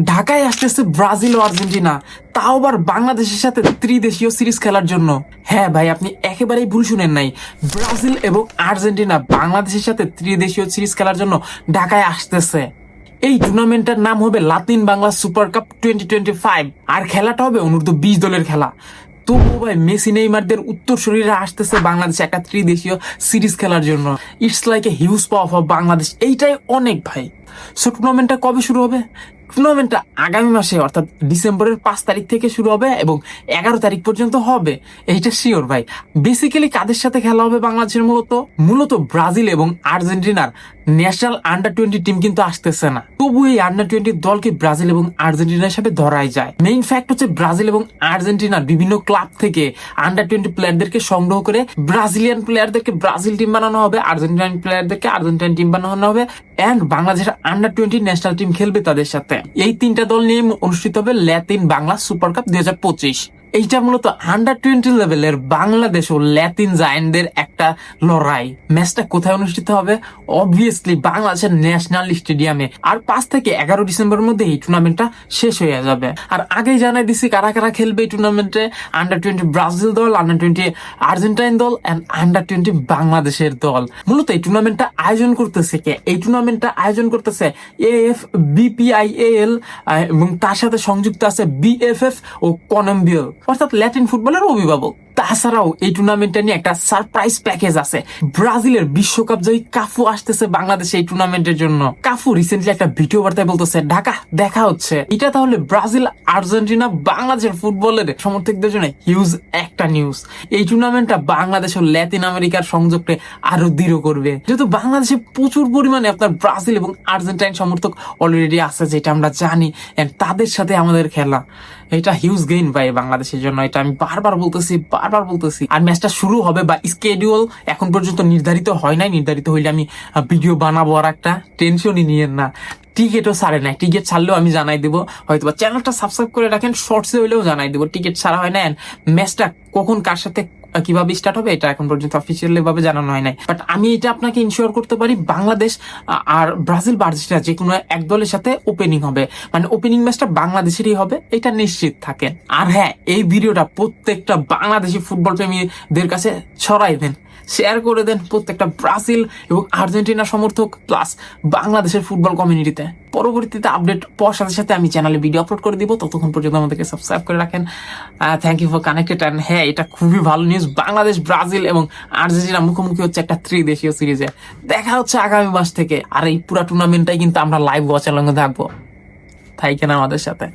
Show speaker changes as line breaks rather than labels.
ঢাকায় আসতেছে ব্রাজিল ও আর্জেন্টিনা। তাও আবার বাংলাদেশের সাথে ত্রিদেশীয় সিরিজ খেলার জন্য। হ্যাঁ ভাই, আপনি একেবারেই ভুল শুনেন নাই। ব্রাজিল এবং আর্জেন্টিনা বাংলাদেশের সাথে ত্রিদেশীয় সিরিজ খেলার জন্য ঢাকায় আসতেছে। এই টুর্নামেন্টের নাম হবে Latin Bangla super cup twenty twenty five. আর খেলাটা হবে অনূর্ধ্ব বিশ দলের খেলা। তবুও ভাই, মেসি, নেইমারদের উত্তর শরীরে আসতেছে বাংলাদেশে একটা ত্রিদেশীয় সিরিজ খেলার জন্য। It's like a huge power of Bangladesh এইটাই অনেক ভাই। সো টুর্নামেন্টটা কবে শুরু হবে? টুর্নামেন্টটা আগামী মাসে, অর্থাৎ ডিসেম্বরের পাঁচ তারিখ থেকে শুরু হবে এবং এগারো তারিখ পর্যন্ত হবে। এইটা শিওর ভাই। বেসিক্যালি কাদের সাথে খেলা হবে বাংলাদেশের মূলত? মূলত ব্রাজিল এবং আর্জেন্টিনার ন্যাশনাল আন্ডার টোয়েন্টি টিম কিন্তু আসতেছে না। তবু এই আন্ডার টোয়েন্টি দলকে ব্রাজিল এবং আর্জেন্টিনা হিসাবে ধরাই যায়। মেইন ফ্যাক্ট হচ্ছে ব্রাজিল এবং আর্জেন্টিনার বিভিন্ন ক্লাব থেকে আন্ডার টোয়েন্টি প্লেয়ারদেরকে সংগ্রহ করে ব্রাজিলিয়ান প্লেয়ারদেরকে ব্রাজিল টিম বানানো হবে, আর্জেন্টিনান প্লেয়ারদেরকে আর্জেন্টাইন টিম বানানো হবে অ্যান্ড বাংলাদেশের আন্ডার টোয়েন্টি ন্যাশনাল টিম খেলবে তাদের সাথে। এই তিনটা দল নিয়ে অনুষ্ঠিত হবে ল্যাতিন বাংলা সুপার কাপ দুই হাজার পঁচিশ। এইটা মূলত আন্ডার টোয়েন্টি লেভেলের বাংলাদেশ ও ল্যাতিন জায়েন্টদের একটা লড়াই। ম্যাচটা কোথায় অনুষ্ঠিত হবে? অবভিয়াসলি বাংলাদেশের ন্যাশনাল স্টেডিয়ামে। আর পাঁচ থেকে এগারো ডিসেম্বরের মধ্যে এই টুর্নামেন্টটা শেষ হয়ে যাবে। আর আগেই জানাই দিছি কারা কারা খেলবে এই টুর্নামেন্টে। আন্ডার টোয়েন্টি ব্রাজিল দল আন্ডার টোয়েন্টি আর্জেন্টাইন দল অ্যান্ড আন্ডার টোয়েন্টি বাংলাদেশের দল। মূলত এই টুর্নামেন্টটা আয়োজন করতেছে কে? এই টুর্নামেন্টটা আয়োজন করতেছে এএফ বিপিআইএল এবং তার সাথে সংযুক্ত আছে বিএফএফ ও কনম্বিয়ল অর্থাৎ ল্যাটিন ফুটবলের অভিভাবক। তাছাড়াও এই টুর্নামেন্টটা নিয়ে একটা সারপ্রাইজ প্যাকেজ আছে। ব্রাজিলের বিশ্বকাপ জয়ী কাফু আসতেছে বাংলাদেশে এই টুর্নামেন্টের জন্য। কাফু রিসেন্টলি একটা ভিডিও বার্তায় বলতেছে, ঢাকা, দেখা হচ্ছে। এটা তাহলে ব্রাজিল, আর্জেন্টিনা, বাংলাদেশের ফুটবলের সমর্থকদের জন্য হিউজ একটা নিউজ এই টুর্নামেন্টটা বাংলাদেশ ও ল্যাতিন আমেরিকার সংযোগকে আরও দৃঢ় করবে। যেহেতু বাংলাদেশে প্রচুর পরিমাণে আপনার ব্রাজিল এবং আর্জেন্টাইন সমর্থক অলরেডি আছে, যেটা আমরা জানি তাদের সাথে আমাদের খেলা। এটা হিউজ গেইন ভাই বাংলাদেশের জন্য। এটা আমি বারবার বলতেছি বারবার বলতেছি। আর ম্যাচটা শুরু হবে বা স্কেডিউল এখন পর্যন্ত নির্ধারিত হয় নাই। নির্ধারিত হইলে আমি ভিডিও বানাবো আর একটা। টেনশনই নিয়েন না। টিকিটও ছাড়ে নাই। টিকিট ছাড়লেও আমি জানাই দেবো। হয়তো চ্যানেলটা সাবস্ক্রাইব করে রাখেন শর্টসে হইলেও জানাই দেবো। টিকিট ছাড়া হয় না। ম্যাচটা কখন কার সাথে কীভাবে স্টার্ট হবে এটা এখন পর্যন্ত অফিসিয়ালি ভাবে জানানো হয় নাই। বাট আমি এটা আপনাকে ইনশিওর করতে পারি, বাংলাদেশ আর ব্রাজিল বা আর্জেন্টিনা যে কোনো এক দলের সাথে ওপেনিং হবে। মানে ওপেনিং ম্যাচটা বাংলাদেশেরই হবে, এটা নিশ্চিত থাকে। আর হ্যাঁ এই ভিডিওটা প্রত্যেকটা বাংলাদেশি ফুটবল প্রেমীদের কাছে ছড়াই দেন। শেয়ার করে দেন প্রত্যেকটা ব্রাজিল এবং আর্জেন্টিনা সমর্থক, প্লাস বাংলাদেশের ফুটবল কমিউনিটিতে পরবর্তীতে আপডেট পাওয়ার সাথে সাথে আমি চ্যানেলে ভিডিও আপলোড করে দিব, ততক্ষণ পর্যন্ত আমাদেরকে সাবস্ক্রাইব করে রাখেন। Thank you for connected and হ্যাঁ এটা খুবই ভালো নিউজ বাংলাদেশ, ব্রাজিল এবং আর্জেন্টিনা মুখোমুখি হচ্ছে একটা ত্রিদেশীয় সিরিজে দেখা হচ্ছে আগামী মাস থেকে, আর এই পুরা টুর্নামেন্টটাই কিন্তু আমরা লাইভ ওয়াচ এলঙ্গে থাকব। থাইকেন আমাদের সাথে।